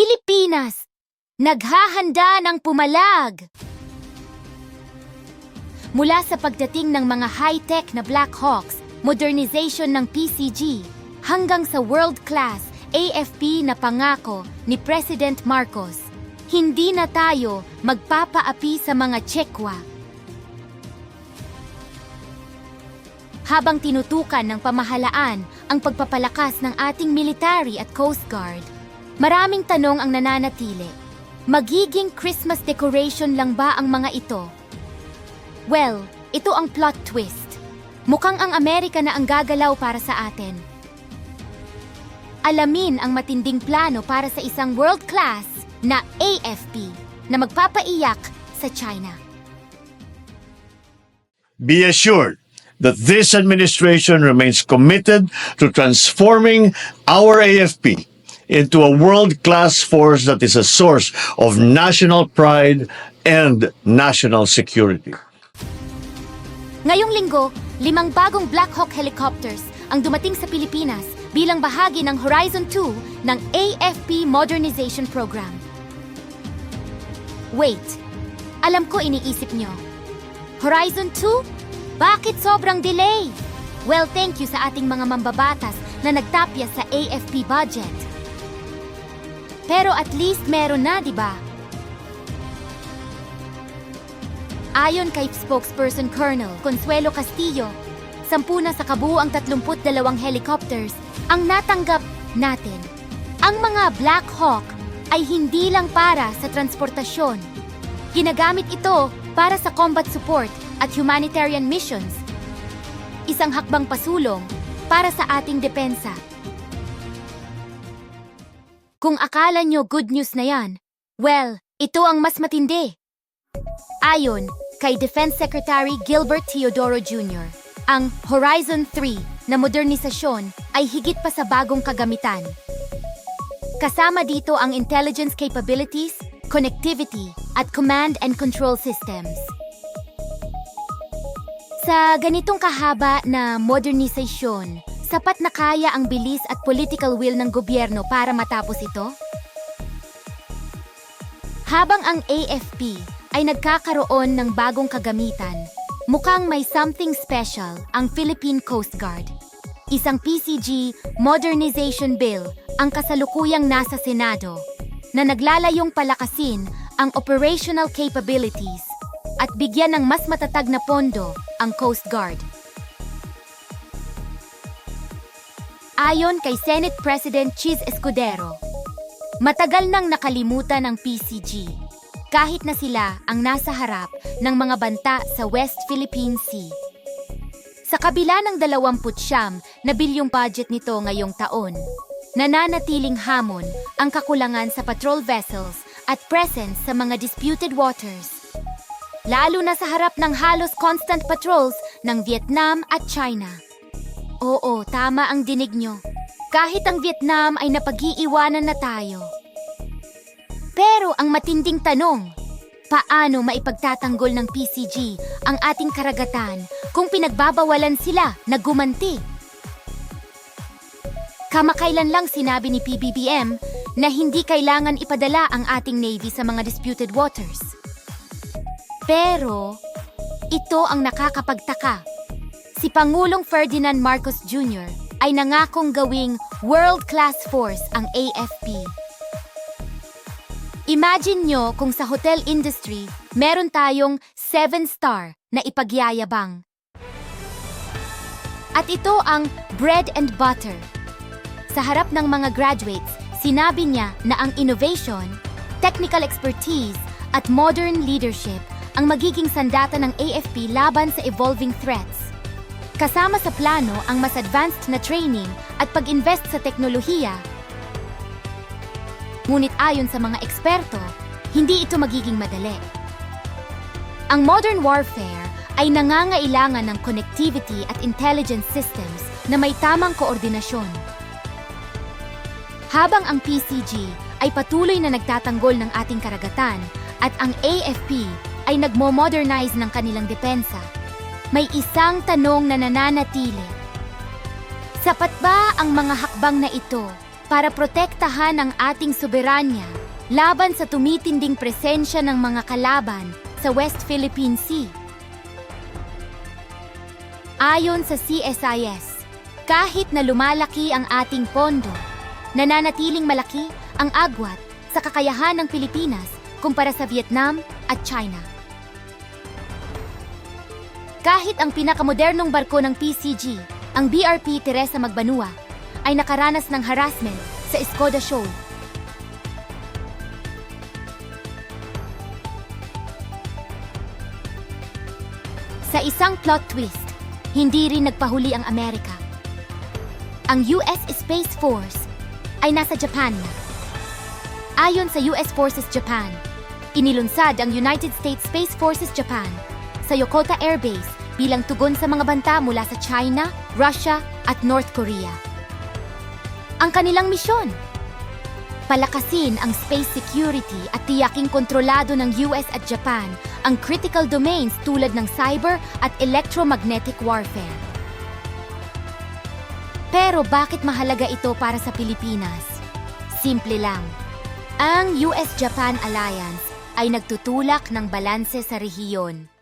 Pilipinas, naghahanda ng pumalag. Mula sa pagdating ng mga high-tech na Black Hawks, modernization ng PCG, hanggang sa world-class AFP na pangako ni President Marcos, hindi na tayo magpapaapi sa mga tsekwa. Habang tinutukan ng pamahalaan ang pagpapalakas ng ating military at Coast Guard, maraming tanong ang nananatili. Magiging Christmas decoration lang ba ang mga ito? Well, ito ang plot twist. Mukhang ang Amerika na ang gagalaw para sa atin. Alamin ang matinding plano para sa isang world-class na AFP na magpapaiyak sa China. Be assured that this administration remains committed to transforming our AFP into a world-class force that is a source of national pride and national security. Ngayong linggo, limang bagong Black Hawk helicopters ang dumating sa Pilipinas bilang bahagi ng Horizon 2 ng AFP Modernization Program. Wait, alam ko iniisip nyo. Horizon 2? Bakit sobrang delay? Well, thank you sa ating mga mambabatas na nagtapya sa AFP budget. Pero at least meron na, di ba? Ayon kay spokesperson Colonel Consuelo Castillo, sampu na sa kabuuang 32 helicopters ang natanggap natin. Ang mga Black Hawk ay hindi lang para sa transportasyon. Ginagamit ito para sa combat support at humanitarian missions. Isang hakbang pasulong para sa ating depensa. Kung akala nyo good news na yan, well, ito ang mas matindi. Ayon kay Defense Secretary Gilbert Teodoro Jr., ang Horizon 3 na modernisasyon ay higit pa sa bagong kagamitan. Kasama dito ang intelligence capabilities, connectivity, at command and control systems. Sa ganitong kahaba na modernisasyon, sapat na kaya ang bilis at political will ng gobyerno para matapos ito? Habang ang AFP ay nagkakaroon ng bagong kagamitan, mukhang may something special ang Philippine Coast Guard. Isang PCG Modernization Bill ang kasalukuyang nasa Senado na naglalayong palakasin ang operational capabilities at bigyan ng mas matatag na pondo ang Coast Guard. Ayon kay Senate President Cheese Escudero, matagal nang nakalimutan ang PCG kahit na sila ang nasa harap ng mga banta sa West Philippine Sea. Sa kabila ng 29 na bilyong budget nito ngayong taon, nananatiling hamon ang kakulangan sa patrol vessels at presence sa mga disputed waters. Lalo na sa harap ng halos constant patrols ng Vietnam at China. Oo, tama ang dinig nyo. Kahit ang Vietnam ay napag-iiwanan na tayo. Pero ang matinding tanong, paano maipagtatanggol ng PCG ang ating karagatan kung pinagbabawalan sila na gumanti? Kamakailan lang sinabi ni PBBM na hindi kailangan ipadala ang ating Navy sa mga disputed waters. Pero, ito ang nakakapagtaka. Si Pangulong Ferdinand Marcos Jr. ay nangakong gawing world-class force ang AFP. Imagine nyo kung sa hotel industry, meron tayong 7-star na ipagyayabang. At ito ang bread and butter. Sa harap ng mga graduates, sinabi niya na ang innovation, technical expertise, at modern leadership ang magiging sandata ng AFP laban sa evolving threats. Kasama sa plano ang mas advanced na training at pag-invest sa teknolohiya Ngunit ayon sa mga eksperto, hindi ito magiging madali. Ang modern warfare ay nangangailangan ng connectivity at intelligence systems na may tamang koordinasyon. Habang ang PCG ay patuloy na nagtatanggol ng ating karagatan at ang AFP ay nagmo-modernize ng kanilang depensa, may isang tanong na nananatili. Sapat ba ang mga hakbang na ito para protektahan ang ating soberanya laban sa tumitinding presensya ng mga kalaban sa West Philippine Sea. Ayon sa CSIS, kahit na lumalaki ang ating pondo, nananatiling malaki ang agwat sa kakayahan ng Pilipinas kumpara sa Vietnam at China. Kahit ang pinakamodernong barko ng PCG, ang BRP Teresa Magbanua, ay nakaranas ng harassment sa Escoda Shoal. Sa isang plot twist, hindi rin nagpahuli ang Amerika. Ang US Space Force ay nasa Japan na. Ayon sa US Forces Japan, inilunsad ang United States Space Forces Japan sa Yokota Air Base bilang tugon sa mga banta mula sa China, Russia at North Korea. Ang kanilang misyon, palakasin ang space security at tiyaking kontrolado ng US at Japan ang critical domains tulad ng cyber at electromagnetic warfare. Pero bakit mahalaga ito para sa Pilipinas? Simple lang. Ang US-Japan Alliance ay nagtutulak ng balanse sa rehiyon.